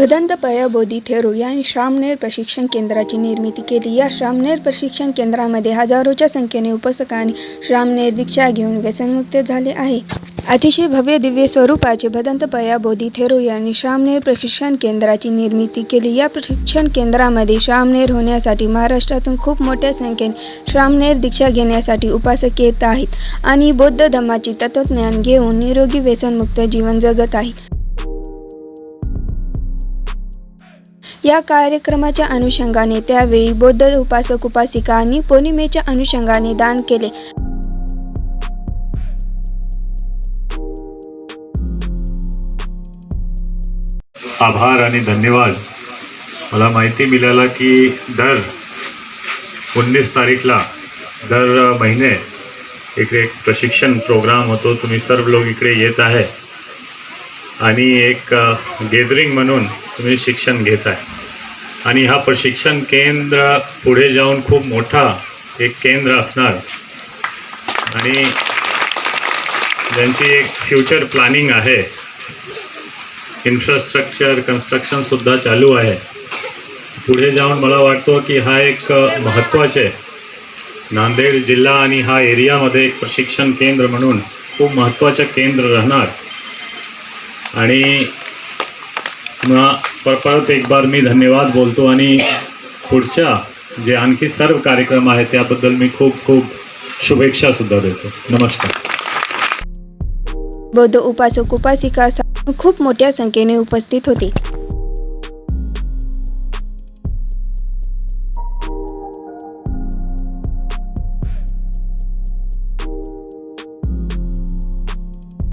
भदंत पयाबोधी थेरो यांनी श्रामनेर प्रशिक्षण केंद्राची निर्मिती केली. या श्रामनेर प्रशिक्षण केंद्रामध्ये हजारोच्या संख्येने उपसकांनी श्रामनेर दीक्षा घेऊन व्यसनमुक्त झाले आहे. अतिशय भव्य दिव्य स्वरूपाचे भदंत पयाबोधी थेरो यांनी श्रामनेर प्रशिक्षण केंद्राची निर्मिती केली. या प्रशिक्षण केंद्रामध्ये श्रामनेर होण्यासाठी महाराष्ट्रातून खूप मोठ्या संख्येने श्रामनेर दीक्षा घेण्यासाठी उपासक येत आहेत आणि बौद्ध धम्माचे तत्वज्ञान घेऊन निरोगी व्यसनमुक्त जीवन जगत आहेत या कार्यक्रमाच्या अनुषंगाने त्यावेळी बौद्ध उपासक उपासिकांनी पौर्णिमेच्या अनुषंगाने दान केले. आभार आणि धन्यवाद. मला माहिती मिळालं की दर उन्नीस तारीखला दर महिने इकडे एक प्रशिक्षण प्रोग्राम होतो. तुम्ही सर्व लोक इकडे येत आहे. आणि एक गेदरिंग म्हणून तुम्ही शिक्षण घेत आहे. आणि हा प्रशिक्षण केंद्र पुढे जाऊन खूप मोठा एक केंद्र असणार. आणि ज्यांची एक फ्युचर प्लॅनिंग आहे इन्फ्रास्ट्रक्चर कन्स्ट्रक्शनसुद्धा चालू आहे. पुढे जाऊन मला वाटतो की हा एक महत्त्वाचे नांदेड जिल्हा आणि हा एरियामध्ये एक प्रशिक्षण केंद्र म्हणून खूप महत्त्वाचं केंद्र राहणार. आणि पर परत एक बार मी धन्यवाद बोलतो आणि पुढच्या जे आणखी सर्व कार्यक्रम आहेत त्याबद्दल मी खूप खूप शुभेच्छासुद्धा देतो. नमस्कार. बौद्ध उपासक उपासिका खूप मोठ्या संख्येने उपस्थित होती.